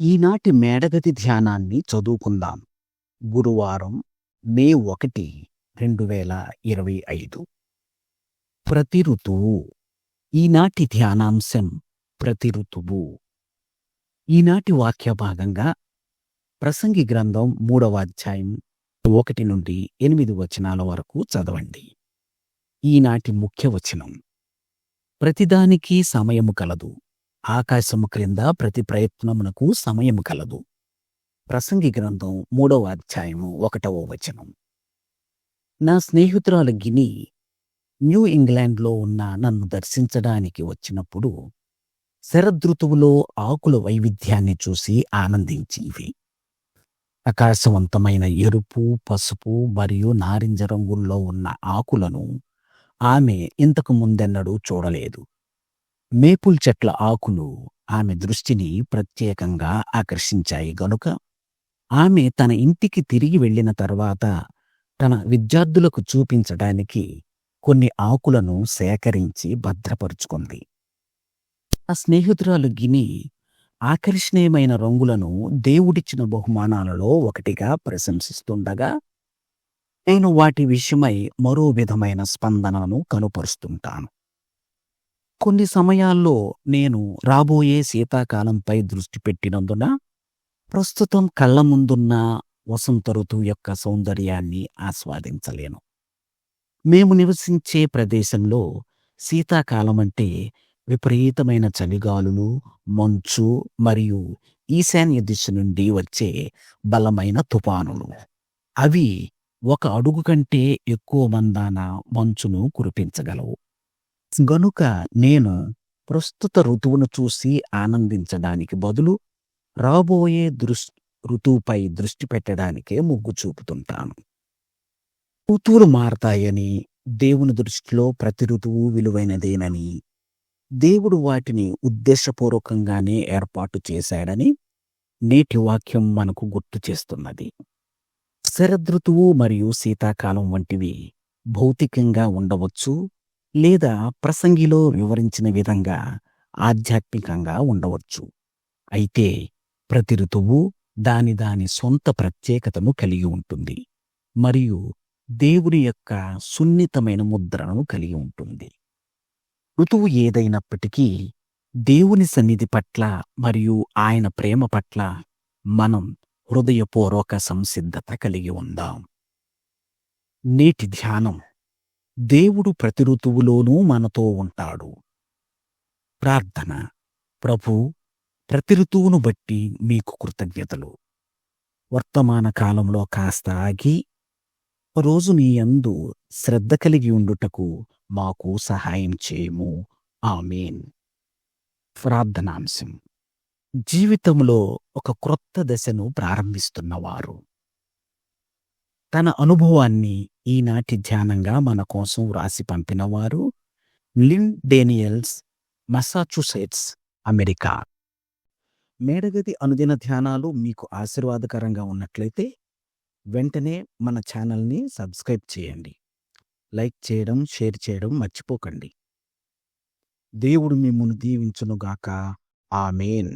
ఈనాటి మేడగది ధ్యానాన్ని చదువుకుందాం. గురువారం మే ఒకటి రెండు వేల ఇరవై ఐదు. ప్రతి ఋతువు ఈనాటి ధ్యానాంశం ప్రతి ఋతువు. ఈనాటి వాక్య భాగంగా ప్రసంగి గ్రంథం మూడవ అధ్యాయం ఒకటి నుండి ఎనిమిది వచనాల వరకు చదవండి. ఈనాటి ముఖ్య వచనం ప్రతిదానికి సమయము కలదు. ఆకాశము క్రింద ప్రతి ప్రయత్నమునకు సమయము కలదు. ప్రసంగి గ్రంథం మూడవ అధ్యాయము ఒకటవ వచనం. నా స్నేహితురాలు గిని న్యూ ఇంగ్లాండ్లో ఉన్న నన్ను దర్శించడానికి వచ్చినప్పుడు శరదృతువులో ఆకుల వైవిధ్యాన్ని చూసి ఆనందించింది ప్రకాశవంతమైన ఎరుపు పసుపు మరియు నారింజ రంగుల్లో ఉన్న ఆకులను ఆమె ఇంతకు ముందెన్నడూ చూడలేదు. మేపుల్ చెట్ల ఆకులు ఆమె దృష్టిని ప్రత్యేకంగా ఆకర్షించాయి గనుక ఆమె తన ఇంటికి తిరిగి వెళ్ళిన తర్వాత తన విద్యార్థులకు చూపించడానికి కొన్ని ఆకులను సేకరించి భద్రపరుచుకుంది. ఆ స్నేహితురాలు గిని ఆకర్షణీయమైన రంగులను దేవుడిచ్చిన బహుమానాలలో ఒకటిగా ప్రశంసిస్తుండగా నేను వాటి విషయమై మరో విధమైన స్పందనను కనుపరుస్తుంటాను. కొన్ని సమయాల్లో నేను రాబోయే శీతాకాలంపై దృష్టి పెట్టినందున ప్రస్తుతం కళ్ళ ముందున్న వసంత ఋతువు యొక్క సౌందర్యాన్ని ఆస్వాదించలేను. మేము నివసించే ప్రదేశంలో శీతాకాలం అంటే విపరీతమైన చలిగాలులు మంచు మరియు ఈశాన్య దిశ నుండి వచ్చే బలమైన తుఫానులు. అవి ఒక అడుగు కంటే ఎక్కువ మందాన మంచును కురిపించగలవు. గనుక నేను ప్రస్తుత ఋతువును చూసి ఆనందించడానికి బదులు రాబోయే దృష్ ఋతువుపై దృష్టి పెట్టడానికే మొగ్గు చూపుతుంటాను. ఋతువులు మారతాయని దేవుని దృష్టిలో ప్రతి ఋతువు విలువైనదేనని దేవుడు వాటిని ఉద్దేశపూర్వకంగానే ఏర్పాటు చేశాడని నేటి వాక్యం మనకు గుర్తు చేస్తున్నది. శరదృతువు మరియు శీతాకాలం వంటివి భౌతికంగా ఉండవచ్చు లేదా ప్రసంగిలో వివరించిన విధంగా ఆధ్యాత్మికంగా ఉండవచ్చు. అయితే ప్రతి ఋతువు దాని దాని సొంత ప్రత్యేకతను కలిగి ఉంటుంది. మరియు దేవుని యొక్క సున్నితమైన ముద్రను కలిగి ఉంటుంది. ఋతువు ఏదైనప్పటికీ దేవుని సన్నిధి పట్ల మరియు ఆయన ప్రేమ పట్ల మనం హృదయపూర్వక సంసిద్ధత కలిగి ఉందాం. నేటి ధ్యానం దేవుడు ప్రతి ఋతువులోనూ మనతో ఉంటాడు. ప్రార్థన. ప్రభు ప్రతి ఋతువును బట్టి మీకు కృతజ్ఞతలు. వర్తమాన కాలంలో కాస్త ఆగి రోజు నీ యందు శ్రద్ధ కలిగి ఉండుటకు మాకు సహాయం చేయము. ఆమెన్. ప్రార్థనాంశం. జీవితంలో ఒక క్రొత్త దశను ప్రారంభిస్తున్నవారు. తన అనుభవాన్ని ఈనాటి ధ్యానంగా మన కోసం వ్రాసి పంపినవారు లిన్ డేనియల్స్ మసాచుసెట్స్ అమెరికా. మేడగది అనుదిన ధ్యానాలు మీకు ఆశీర్వాదకరంగా ఉన్నట్లయితే వెంటనే మన ఛానల్ని సబ్స్క్రైబ్ చేయండి. లైక్ చేయడం షేర్ చేయడం మర్చిపోకండి. దేవుడు మిమ్మల్ని దీవించునుగాక. ఆమెన్.